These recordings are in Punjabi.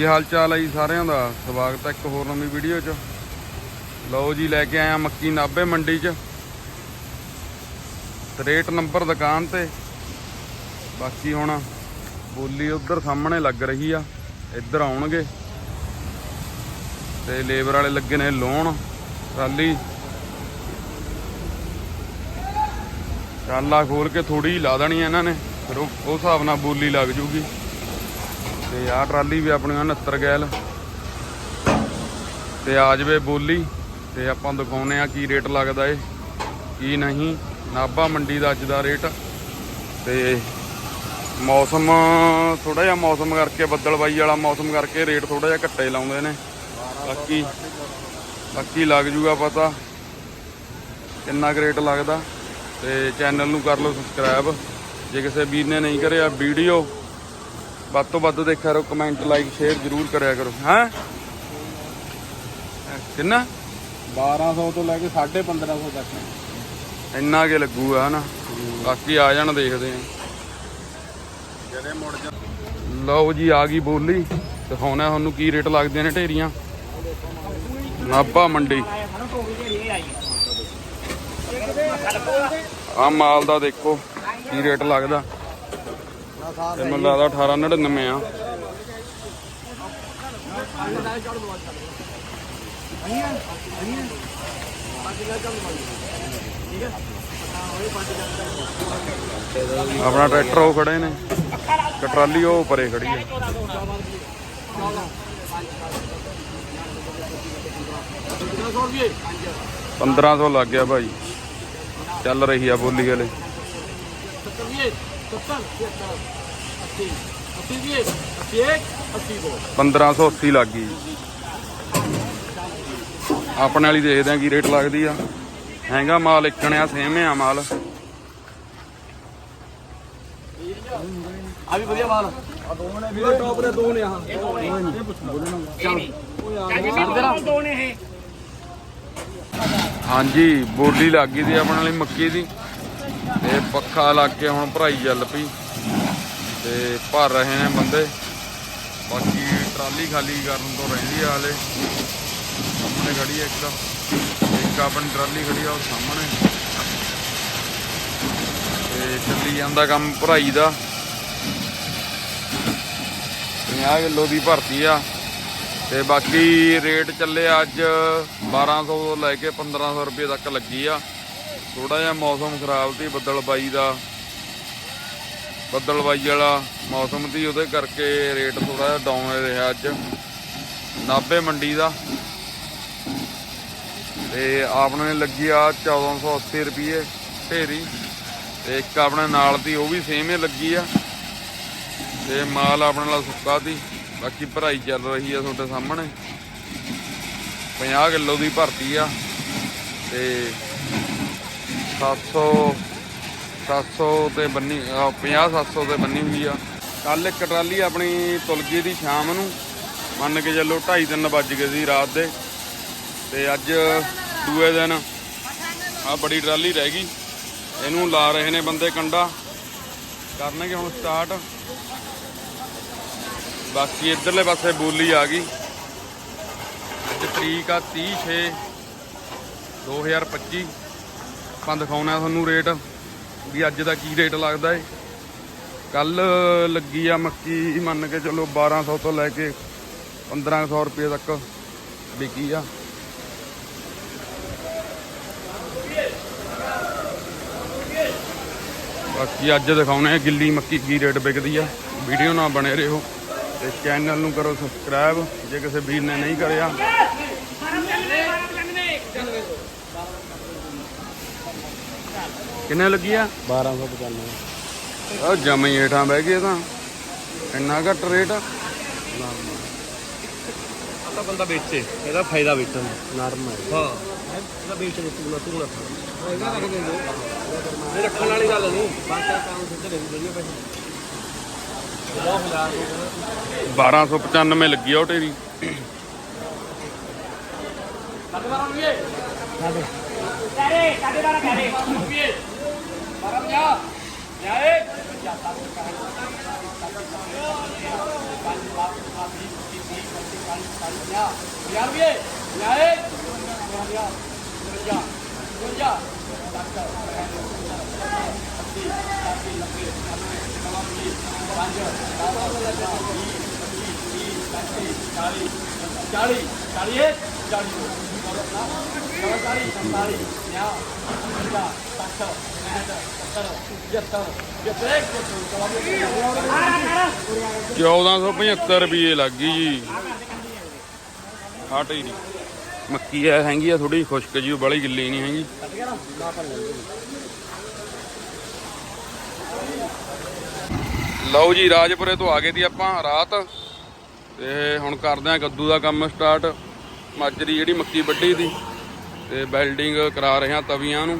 ਕੀ ਹਾਲ ਚਾਲ ਹੈ ਜੀ ਸਾਰਿਆਂ ਦਾ? ਸਵਾਗਤ ਹੈ ਇੱਕ ਹੋਰ ਨਵੀਂ ਵੀਡੀਓ 'ਚ। ਲਓ ਜੀ, ਲੈ ਕੇ ਆਇਆ ਮੱਕੀ ਨਾਬੇ ਮੰਡੀ 'ਚ। ਰੇਟ ਨੰਬਰ ਦੁਕਾਨ ਤੇ। ਬਾਕੀ ਹੁਣ ਬੋਲੀ ਉਧਰ ਸਾਹਮਣੇ ਲੱਗ ਰਹੀ ਆ। ਇੱਧਰ ਆਉਣਗੇ। ਤੇ ਲੇਬਰ ਵਾਲੇ ਲੱਗੇ ਨੇ ਲੋਨ। ਟਰਾਲੀ। ਟਰਾਲਾ ਖੋਲ ਕੇ ਥੋੜੀ ਲਾ ਦੇਣੀ ਆ ਇਹਨਾਂ ਨੇ। ਫਿਰ ਉਹ ਹਿਸਾਬ ਨਾਲ ਬੋਲੀ ਲੱਗ ਜੂਗੀ। ਤੇ ਆਹ ਟਰਾਲੀ ਵੀ ਆਪਣੀ 69 ਗੈਲ। ਤੇ ਆ ਜਵੇ ਬੋਲੀ, ਤੇ ਆਪਾਂ ਦਿਖਾਉਨੇ ਆ ਕੀ ਰੇਟ ਲੱਗਦਾ ਏ, ਕੀ ਨਹੀਂ। ਨਾਭਾ ਮੰਡੀ ਦਾ ਅੱਜ ਦਾ ਰੇਟ। ਤੇ ਮੌਸਮ ਥੋੜਾ ਜਿਹਾ ਮੌਸਮ ਕਰਕੇ ਬੱਦਲਬਾਈ ਵਾਲਾ ਮੌਸਮ ਕਰਕੇ ਰੇਟ ਥੋੜਾ ਜਿਹਾ ਘੱਟੇ ਲਾਉਂਦੇ ਨੇ। ਬਾਕੀ ਬਾਕੀ ਲੱਗ ਜੂਗਾ ਪਤਾ ਕਿੰਨਾ ਕੁ ਰੇਟ ਲੱਗਦਾ। ਤੇ ਚੈਨਲ ਨੂੰ ਕਰ ਲਓ ਸਬਸਕ੍ਰਾਈਬ। ਜੇ ਕਿਸੇ ਵੀਰ ਨੇ ਨਹੀਂ ਕਰਿਆ ਵੀਡੀਓ ਵੱਧ ਤੋਂ ਵੱਧ ਦੇਖਿਆ ਕਰੋ ਕਮੈਂਟ ਲਾਈਕ ਸ਼ੇਅਰ ਜ਼ਰੂਰ ਕਰਿਆ ਕਰੋ ਹੈ? ਕਿੰਨਾ? 1200 ਤੋਂ ਲੈ ਕੇ 1550 ਤੱਕ। ਇੰਨਾ ਕੇ ਲੱਗੂਗਾ ਹਨਾ? ਬਾਕੀ ਆ ਜਾਣ ਦੇਖਦੇ ਆ ਜਿਹੜੇ ਮੁੜ ਜਾ ਲਓ ਜੀ ਆ ਗਈ ਬੋਲੀ। ਦਿਖਾਉਣਾ ਤੁਹਾਨੂੰ ਕੀ ਰੇਟ ਲੱਗਦੇ ਨੇ ਢੇਰੀਆਂ। ਨਾਭਾ ਮੰਡੀ। ਆ ਮਾਲ ਦਾ ਦੇਖੋ ਕੀ ਰੇਟ ਲੱਗਦਾ। ਤੇ ਮੈਨੂੰ ਲੱਗਦਾ 1899 ਆ। ਆਪਣਾ ਟਰੈਕਟਰ ਉਹ ਖੜੇ ਨੇ। ਤੇ ਟਰਾਲੀ ਉਹ ਪਰੇ ਖੜੀ ਹੈ ਰੁਪਏ 1500 ਲੱਗ ਗਿਆ ਭਾਈ। ਚੱਲ ਰਹੀ ਆ ਬੋਲੀ ਵਾਲੇ। 70 70 80 80 ਰੁਪਏ 80 80 1580 ਲੱਗ ਗਈ ਆਪਣੇ ਵਾਲੀ ਦੇਖਦੇ ਆ ਕੀ ਰੇਟ ਲੱਗਦੀ ਆ। ਹੈਗਾ ਮਾਲ ਇੱਕਣਿਆ ਸੇਮ ਆ ਮਾਲ। ਆ ਵੀ ਵਧੀਆ ਮਾਲ। ਆ ਦੋ ਨੇ ਵੀਰੇ ਟੌਪ ਦੇ ਦੋ ਨੇ ਆ ਹਾਂਜੀ ਬੋਲੀ ਲੱਗ ਗਈ ਦੀ ਆਪਣੇ ਵਾਲੀ ਮੱਕੀ ਦੀ। ਤੇ ਪੱਖਾ ਲੱਗ ਕੇ ਹੁਣ ਭਰਾਈ ਚੱਲ ਪਈ। ਤੇ ਭਰ ਰਹੇ ਨੇ ਬੰਦੇ। ਬਾਕੀ ਟਰਾਲੀ ਖਾਲੀ ਕਰਨ ਤੋਂ ਰਹਿੰਦੀ ਆ ਹਲੇ। ਸਾਹਮਣੇ ਖੜੀ ਇੱਕ ਇੱਕ ਆਪਣੀ ਟਰਾਲੀ ਖੜੀ ਆ, ਉਹ ਸਾਹਮਣੇ। ਤੇ ਚੱਲੀ ਜਾਂਦਾ ਕੰਮ ਭਰਾਈ ਦਾ। 50 ਕਿਲੋ ਦੀ ਭਰਤੀ ਆ। ਤੇ ਬਾਕੀ ਰੇਟ ਚੱਲੇ ਅੱਜ 1200 ਤੋਂ ਲੈ ਕੇ 1500 ਰੁਪਏ ਤੱਕ ਲੱਗੀ ਆ। ਥੋੜਾ ਜਿਹਾ ਮੌਸਮ ਖਰਾਬ ਸੀ, ਬੱਦਲਬਾਈ ਦਾ। ਬੱਦਲਬਾਈ ਵਾਲਾ ਮੌਸਮ ਸੀ, ਉਹਦੇ ਕਰਕੇ ਰੇਟ ਥੋੜਾ ਜਿਹਾ ਡਾਊਨ ਰਿਹਾ ਅੱਜ। ਨਾਭੇ ਮੰਡੀ ਦਾ। ਤੇ ਆਪਣੇ ਲੱਗੀ ਆ 1480 ਰੁਪਏ ਢੇਰੀ। ਤੇ ਇੱਕ ਆਪਣੇ ਨਾਲ ਦੀ, ਉਹ ਵੀ ਸੇਮ ਹੀ ਲੱਗੀ ਆ। ਤੇ ਮਾਲ ਆਪਣੇ ਨਾਲ ਸੁੱਕਾ ਦੀ ਬਾਕੀ ਭਰਾਈ ਚੱਲ ਰਹੀ ਆ ਤੁਹਾਡੇ ਸਾਹਮਣੇ। 50 ਕਿਲੋ ਦੀ ਭਰਤੀ ਆ। ਤੇ 700 700 ਤੇ ਬੰਨੀ 50 700 ਤੇ ਬੰਨੀ ਹੋਈ ਆ। ਕੱਲ ਇੱਕ ਟਰਾਲੀ ਆਪਣੀ ਤੁਲ ਗਈ ਦੀ ਸ਼ਾਮ ਨੂੰ। ਮੰਨ ਕੇ ਚੱਲੋ 2:30 3 ਵੱਜ ਗਏ ਸੀ ਰਾਤ ਦੇ। ਤੇ ਅੱਜ ਦੂਏ ਦਿਨ ਆ ਬੜੀ ਟਰਾਲੀ ਰਹਿ ਗਈ। ਇਹਨੂੰ ਲਾ ਰਹੇ ਨੇ ਬੰਦੇ ਕੰਡਾ। ਕਰਨਗੇ ਹੁਣ ਸਟਾਰਟ ਬਾਕੀ ਇਧਰਲੇ ਪਾਸੇ ਬੋਲੀ ਆ ਗਈ। ਅੱਜ ਤਰੀਕ ਆ 30 6 2025 ਆਪਾਂ ਦਿਖਾਉਣਾ ਤੁਹਾਨੂੰ ਰੇਟ। ਵੀ ਅੱਜ ਦਾ ਕੀ ਰੇਟ ਲੱਗਦਾ ਏ? ਕੱਲ ਲੱਗੀ ਆ ਮੱਕੀ, ਮੰਨ ਕੇ ਚਲੋ 1200 ਤੋਂ ਲੈ ਕੇ 1500 ਰੁਪਏ ਤੱਕ ਵਿਕੀ ਆ। ਬਾਕੀ ਅੱਜ ਦਿਖਾਉਣੇ ਆ ਗਿੱਲੀ ਮੱਕੀ ਕੀ ਰੇਟ ਵਿਕਦੀ ਆ। ਵੀਡੀਓ ਨਾਲ ਬਣੇ ਰਹੋ ਤੇ ਚੈਨਲ ਨੂੰ ਕਰੋ ਸਬਸਕ੍ਰਾਈਬ ਜੇ ਕਿਸੇ ਵੀਰ ਨੇ ਨਹੀਂ ਕਰਿਆ। ਕਿੰਨੇ ਲੱਗੀ ਆ? 1295 ਉਹ ਜਮਾ ਹੇਠਾਂ ਬਹਿ ਗਏ ਤਾਂ। ਇੰਨਾ ਘੱਟ ਰੇਟ ਤਾਂ ਬੰਦਾ ਵੇਚੇ ਇਹਦਾ ਫਾਇਦਾ ਵੇਚਣ ਦਾ। ਨਰਮ ਹੈ ਹਾਂ। ਇਹਦਾ ਵੇਚ ਦੇ ਤੂੰ ਨਾ ਤੂੰ ਨਾ। ਇਹ ਰੱਖਣ ਵਾਲੀ ਗੱਲ ਨਹੀਂ। ਬਾਕੀ ਕੰਮ ਸਿੱਧੇ ਦੇ ਦਿੰਦੇ ਪੈਸੇ। 1295 ਲੱਗੀ ਆ ਉਹ ਢੇਰੀ Cari, cari, cari barang cari. Mobil. Barangnya. Ya, eh. Jatuh sekarang. Thank you. 40 41 42 40 1475 ਰੁਪਏ ਲੱਗ ਗਈ ਜੀ ਹਟ ਹੀ ਨਹੀਂ ਮੱਕੀ ਆ ਹੈਗੀ ਆ ਥੋੜੀ ਖੁਸ਼ਕ ਜੀ ਉਹ ਬੜੀ ਗਿੱਲੀ ਨਹੀਂ ਹੈਗੀ ਲਓ ਜੀ ਰਾਜਪੁਰੇ ਤੋਂ ਆ ਗਏ ਸੀ ਆਪਾਂ ਰਾਤ ਤੇ ਹੁਣ ਕਰਦੇ ਆ ਕੱਦੂ ਦਾ ਕੰਮ ਸਟਾਰਟ ਮਾਜਰੀ ਜਿਹੜੀ ਮੱਕੀ ਵੱਢੀ ਦੀ ਤੇ ਵੈਲਡਿੰਗ ਕਰਾ ਰਹੇ ਆ ਤਵੀਆਂ ਨੂੰ।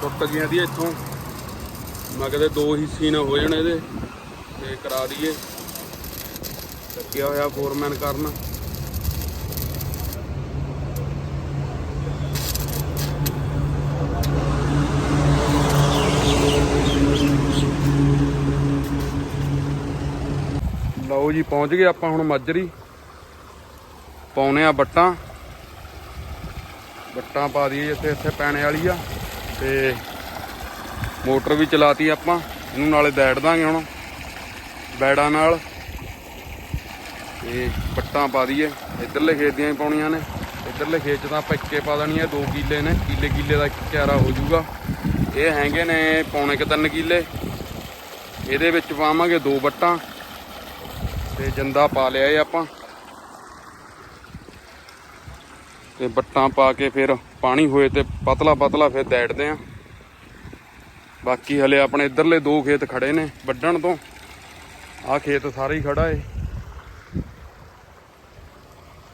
ਟੁੱਟ ਗਈਆਂ ਦੀ ਇੱਥੋਂ। ਮੈਂ ਕਹਿੰਦੇ ਦੋ ਹਿੱਸੇ ਨਾ ਹੋ ਜਾਣ ਇਹਦੇ। ਤੇ ਕਰਾ ਦਈਏ। ਲੱਗਿਆ ਹੋਇਆ ਫੋਰਮੈਨ ਕਰਨ। ਲਓ ਜੀ, ਪਹੁੰਚ ਗਏ ਆਪਾਂ ਹੁਣ ਮਾਜਰੀ। ਪਾਉਨੇ ਆ ਬੱਟਾਂ। ਬੱਟਾਂ ਪਾ ਦਈਏ ਇੱਥੇ ਇੱਥੇ ਪੈਣੇ ਵਾਲੀ ਆ ਤੇ ਮੋਟਰ ਵੀ ਚਲਾਤੀ ਆਪਾਂ। ਇਹਨੂੰ ਨਾਲੇ ਦੈੜ ਦਾਂਗੇ ਹੁਣ, ਬੈੜਾਂ ਨਾਲ। ਤੇ ਪੱਟਾਂ ਪਾ ਦਈਏ। ਇਧਰਲੇ ਖੇਤ ਦੀਆਂ ਹੀ ਪਾਉਣੀਆਂ ਨੇ। ਇਧਰਲੇ ਖੇਤ 'ਚ ਤਾਂ ਆਪਾਂ ਇੱਕੇ ਪਾ ਦੇਣੀ ਦੇਣੀਆਂ 2 ਕਿੱਲੇ ਨੇ। ਕਿੱਲੇ ਕਿੱਲੇ ਦਾ ਇੱਕ ਕਿਆਰਾ ਹੋ ਜਾਊਗਾ। ਇਹ ਹੈਗੇ ਨੇ, ਪੌਣੇ ਕੁ ਤਿੰਨ ਕਿੱਲੇ। ਇਹਦੇ ਵਿੱਚ ਪਾਵਾਂਗੇ ਦੋ ਬੱਟਾਂ। ਤੇ ਜੰਦਾ ਪਾ ਲਿਆ ਇਹ ਆਪਾਂ। ਤੇ ਬੱਟਾਂ ਪਾ ਕੇ ਫਿਰ ਪਾਣੀ ਹੋਏ ਤੇ ਪਤਲਾ ਪਤਲਾ ਫਿਰ ਦੈੜਦੇ ਆ। ਬਾਕੀ ਹਲੇ ਆਪਣੇ ਇਧਰਲੇ ਦੋ ਖੇਤ ਖੜੇ ਨੇ ਵੱਢਣ ਤੋਂ। ਆਹ ਖੇਤ ਸਾਰਾ ਹੀ ਖੜਾ ਏ।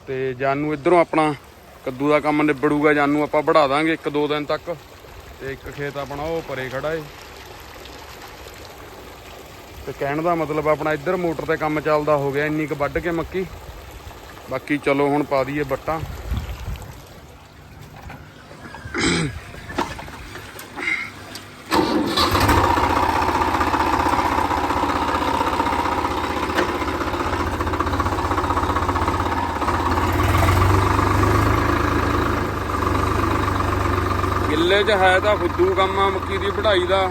ਤੇ ਜਾਨੂ ਇਧਰੋਂ ਆਪਣਾ ਕੱਦੂ ਦਾ ਕੰਮ ਨਿਬੜੂਗਾ, ਜਾਨੂੰ ਆਪਾਂ ਵਧਾ ਦਾਂਗੇ ਇੱਕ ਦੋ ਦਿਨ ਤੱਕ। ਤੇ ਇੱਕ ਖੇਤ ਆਪਣਾ ਉਹ ਪਰੇ ਖੜਾ ਏ। ਤੇ ਕਹਿਣ ਦਾ ਮਤਲਬ ਆਪਣਾ ਇੱਧਰ ਮੋਟਰ ਤੇ ਕੰਮ ਚੱਲਦਾ ਹੋ ਗਿਆ, ਇੰਨੀ ਕੁ ਵੱਢ ਕੇ ਮੱਕੀ। ਬਾਕੀ ਚਲੋ ਹੁਣ ਪਾ ਦਈਏ ਬੱਟਾਂ। ਗਿੱਲੇ 'ਚ ਹੈ ਤਾਂ ਫੁੱਦੂ ਕੰਮ ਆ ਮੱਕੀ ਦੀ ਵਢਾਈ ਦਾ,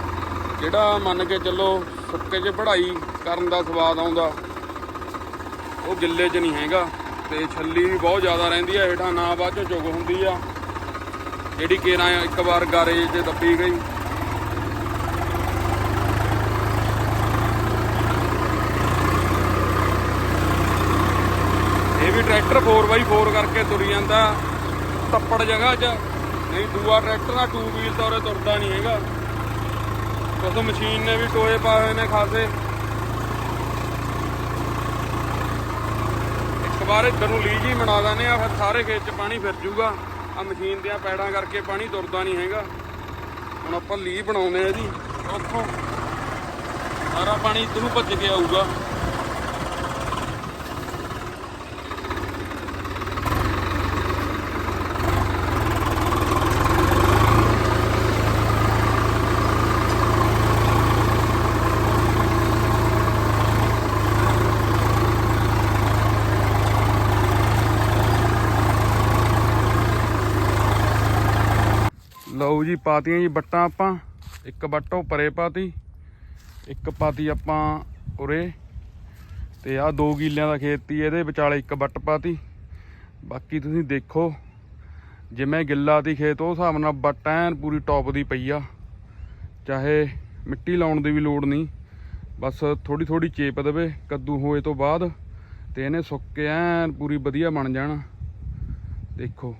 ਜਿਹੜਾ ਮੰਨ ਕੇ ਚੱਲੋ ਸੁੱਕੇ 'ਚ ਵਢਾਈ ਕਰਨ ਦਾ ਸਵਾਦ ਆਉਂਦਾ। ਉਹ ਗਿੱਲੇ 'ਚ ਨਹੀਂ ਹੈਗਾ ਤੇ ਛੱਲੀ ਵੀ ਬਹੁਤ ਜ਼ਿਆਦਾ ਰਹਿੰਦੀ ਆ, ਹੇਠਾਂ ਨਾ ਬਾਅਦ 'ਚੋਂ ਚੁਗ ਹੁੰਦੀ ਆ। ਜਿਹੜੀ ਕੇਰਾਂ ਇੱਕ ਵਾਰ ਗਾਰੇ 'ਚ ਦੱਬੀ ਗਈ। ਇਹ ਵੀ ਟਰੈਕਟਰ 4x4 ਕਰਕੇ ਤੁਰ ਜਾਂਦਾ, ਤੱਪੜ ਜਗ੍ਹਾ 'ਚ। ਨਹੀਂ, ਦੂਆ ਟਰੈਕਟਰ ਦਾ ਟੂ ਵੀਲ ਤਾਂ ਉਰੇ ਤੁਰਦਾ ਨਹੀਂ ਹੈਗਾ। ਉਸ ਮਸ਼ੀਨ ਨੇ ਵੀ ਟੋਏ ਪਾਏ ਹੋਏ ਨੇ ਖਾਸੇ। ਇੱਕ ਵਾਰ ਇੱਧਰ ਨੂੰ ਲੀਜ ਹੀ ਬਣਾ ਦਿੰਦੇ ਆ ਫਿਰ ਸਾਰੇ ਖੇਤ 'ਚ ਪਾਣੀ ਫਿਰ ਜੂਗਾ। ਆ ਮਸ਼ੀਨ ਦੀਆਂ ਪੈੜਾਂ ਕਰਕੇ ਪਾਣੀ ਤੁਰਦਾ ਨਹੀਂ ਹੈਗਾ। ਹੁਣ ਆਪਾਂ ਲੀ ਬਣਾਉਂਦੇ ਆ ਜੀ। ਉੱਥੋਂ ਸਾਰਾ ਪਾਣੀ ਇੱਧਰ ਨੂੰ ਭੱਜ ਕੇ ਆਊਗਾ ਲਓ ਜੀ ਪਾਤੀਆਂ ਜੀ ਬੱਟਾਂ ਆਪਾਂ, ਇੱਕ ਬੱਟ ਉਹ ਪਰੇ ਪਾਤੀ, ਇੱਕ ਪਾਤੀ ਆਪਾਂ ਉਰੇ, ਤੇ ਆਹ ਦੋ ਕਿੱਲਿਆਂ ਦਾ ਖੇਤ ਤੀ ਇਹਦੇ ਵਿਚਾਲੇ ਇੱਕ ਬੱਟ ਪਾਤੀ। ਬਾਕੀ ਤੁਸੀਂ ਦੇਖੋ, ਜਿਵੇਂ ਗਿੱਲਾ ਦੀ ਖੇਤ, ਉਹ ਹਿਸਾਬ ਨਾਲ ਬੱਟ ਐਨ ਪੂਰੀ ਟੌਪ ਦੀ ਪਈ ਆ। ਚਾਹੇ ਮਿੱਟੀ ਲਾਉਣ ਦੀ ਵੀ ਲੋੜ ਨਹੀਂ, ਬਸ ਥੋੜੀ ਥੋੜੀ ਚੇਪ ਦੇਵੇ ਕੱਦੂ ਹੋਏ ਤੋਂ ਬਾਅਦ, ਤੇ ਇਹਨੇ ਸੁੱਕ ਕੇ ਐਨ ਪੂਰੀ ਵਧੀਆ ਬਣ ਜਾਣਾ। ਦੇਖੋ।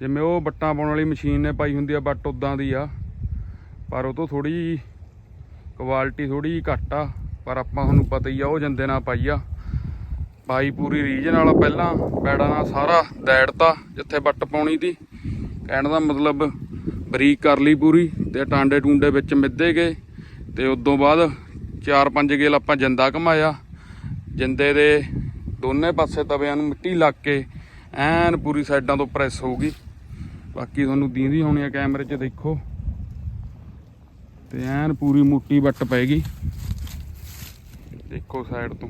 ਜਿਵੇਂ ਉਹ ਬੱਟਾਂ ਪਾਉਣ ਵਾਲੀ ਮਸ਼ੀਨ ਨੇ ਪਾਈ ਹੁੰਦੀ ਆ, ਬੱਟ ਉਦਾਂ ਦੀ ਆ। ਪਰ ਉਹ ਤੋਂ ਥੋੜੀ ਕੁਆਲਿਟੀ ਥੋੜੀ ਘੱਟ ਆ। ਪਰ ਆਪਾਂ ਤੁਹਾਨੂੰ ਪਤਾ ਹੀ ਆ, ਉਹ ਜੰਦੇ ਨਾਲ ਪਾਈ ਆ। ਪਾਈ ਪੂਰੀ ਰੀਜਨ ਵਾਲਾ ਪਹਿਲਾਂ ਪੈੜਾਂ ਨਾਲ ਸਾਰਾ ਦੈੜਤਾ, ਜਿੱਥੇ ਬੱਟ ਪਾਉਣੀ ਦੀ ਕਹਿਣ ਦਾ ਮਤਲਬ ਬਰੀਕ ਕਰ ਲਈ ਪੂਰੀ ਤੇ ਟਾਂਡੇ ਟੁੰਡੇ ਵਿੱਚ ਮਿੱਧੇ ਗਏ। ਤੇ ਉਦੋਂ ਬਾਅਦ 4-5 ਗੇਲ ਆਪਾਂ ਜੰਦਾ ਘਮਾਇਆ। ਜਿੰਦੇ ਦੇ ਦੋਨੇ ਪਾਸੇ ਤਵਿਆਂ ਨੂੰ ਮਿੱਟੀ ਲੱਗ ਕੇ ਐਨ ਪੂਰੀ ਸਾਈਡਾਂ ਤੋਂ ਪ੍ਰੈਸ ਹੋਊਗੀ। ਬਾਕੀ ਤੁਹਾਨੂੰ ਦੀਂਦੀ ਹੋਣੀ ਆ ਕੈਮਰੇ 'ਚ ਦੇਖੋ। ਤੇ ਐਨ ਪੂਰੀ ਮੋਟੀ ਵੱਟ ਪੈਗੀ ਦੇਖੋ ਸਾਈਡ ਤੋਂ।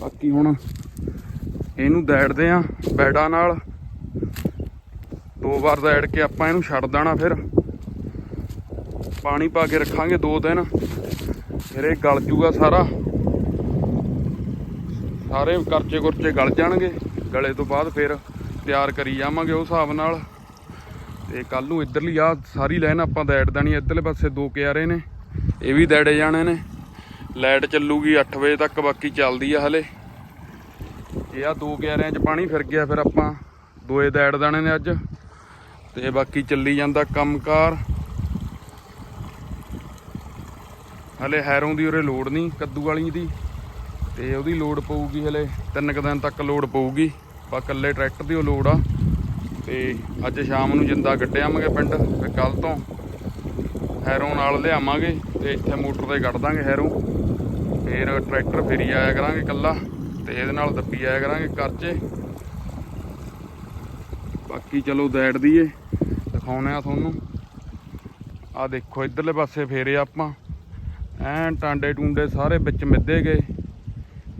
ਬਾਕੀ ਹੁਣ ਇਹਨੂੰ ਦੈੜਦੇ ਆ ਬੈਡਾਂ ਨਾਲ। ਦੋ ਵਾਰ ਦੈੜ ਕੇ ਆਪਾਂ ਇਹਨੂੰ ਛੱਡ ਦੇਣਾ ਫਿਰ। ਪਾਣੀ ਪਾ ਕੇ ਰੱਖਾਂਗੇ ਦੋ ਦਿਨ। ਫਿਰ ਇਹ ਗਲ ਜੂਗਾ ਸਾਰਾ। ਸਾਰੇ ਕਰਚੇ ਕੁਰਚੇ ਗਲ ਜਾਣਗੇ। ਗਲੇ ਤੋਂ ਬਾਅਦ ਫਿਰ ਤਿਆਰ ਕਰੀ ਜਾਵਾਂਗੇ ਉਹ ਹਿਸਾਬ ਨਾਲ। ਤੇ ਕੱਲ ਨੂੰ ਇੱਧਰਲੀ ਆ ਸਾਰੀ ਲਾਈਨ ਆਪਾਂ ਦੈੜ ਦੇਣੀ ਇੱਧਰਲੇ ਪਾਸੇ ਦੋ ਕਿਆਰੇ ਨੇ, ਇਹ ਵੀ ਦੈੜੇ ਜਾਣੇ ਨੇ। ਲਾਈਟ ਚੱਲੂਗੀ 8 ਵਜੇ ਤੱਕ, ਬਾਕੀ ਚੱਲਦੀ ਆ ਹਲੇ। ਇਹ ਆ ਦੋ ਕਿਆਰਿਆਂ 'ਚ ਪਾਣੀ ਫਿਰ ਗਿਆ ਫਿਰ ਆਪਾਂ, ਦੋਏ ਦੈੜ ਦਾਣੇ ਨੇ ਅੱਜ। ਤੇ ਬਾਕੀ ਚੱਲੀ ਜਾਂਦਾ ਕੰਮਕਾਰ। ਹਲੇ ਹੈਰੋਂ ਦੀ ਉਰੇ ਲੋੜ ਨਹੀਂ, ਕੱਦੂ ਵਾਲੀ ਦੀ। ਤੇ ਉਹਦੀ ਲੋਡ ਪਊਗੀ ਹਲੇ, ਤਿੰਨ ਕੁ ਦਿਨ ਤੱਕ ਲੋਡ ਪਊਗੀ। ਬਾ ਕੱਲੇ ਟਰੈਕਟਰ ਦੀ ਉਹ ਲੋਡ ਆ। ਤੇ ਅੱਜ ਸ਼ਾਮ ਨੂੰ ਜਿੰਦਾ ਗੱਡਿਆਵਾਂਗੇ ਪਿੰਡ ਤੇ ਕੱਲ ਤੋਂ ਹੈਰੋਂ ਨਾਲ ਲਿਆਵਾਂਗੇ ਤੇ ਇੱਥੇ ਮੋਟਰ ਤੇ ਕੱਢ ਦਾਂਗੇ ਹੈਰੋਂ। ਫੇਰ ਟਰੈਕਟਰ ਫੇਰੀ ਆਇਆ ਕਰਾਂਗੇ ਕੱਲਾ ਤੇ ਇਹਦੇ ਨਾਲ ਦੱਬੀ ਆਇਆ ਕਰਾਂਗੇ ਕਰਚੇ। ਬਾਕੀ ਚਲੋ ਦੈੜ ਦਈਏ ਦਿਖਾਉਣੇ ਆ ਤੁਹਾਨੂੰ। ਆ ਦੇਖੋ ਇਧਰਲੇ ਪਾਸੇ ਫੇਰੇ ਆਪਾਂ। ਐਨ ਟਾਂਡੇ ਟੁੰਡੇ ਸਾਰੇ ਵਿੱਚ ਮਿੱਧੇ ਗਏ।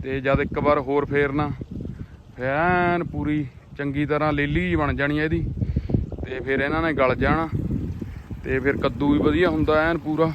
ਤੇ ਜਦ ਇੱਕ ਵਾਰ ਹੋਰ ਫੇਰਨਾ ਐਨ ਪੂਰੀ, ਚੰਗੀ ਤਰ੍ਹਾਂ ਲੇਲੀ ਜਿਹੀ ਬਣ ਜਾਣੀ ਆ ਇਹਦੀ। ਤੇ ਫਿਰ ਇਹਨਾਂ ਨੇ ਗਲ ਜਾਣਾ। ਤੇ ਫਿਰ ਕੱਦੂ ਵੀ ਵਧੀਆ ਹੁੰਦਾ ਐਨ ਪੂਰਾ।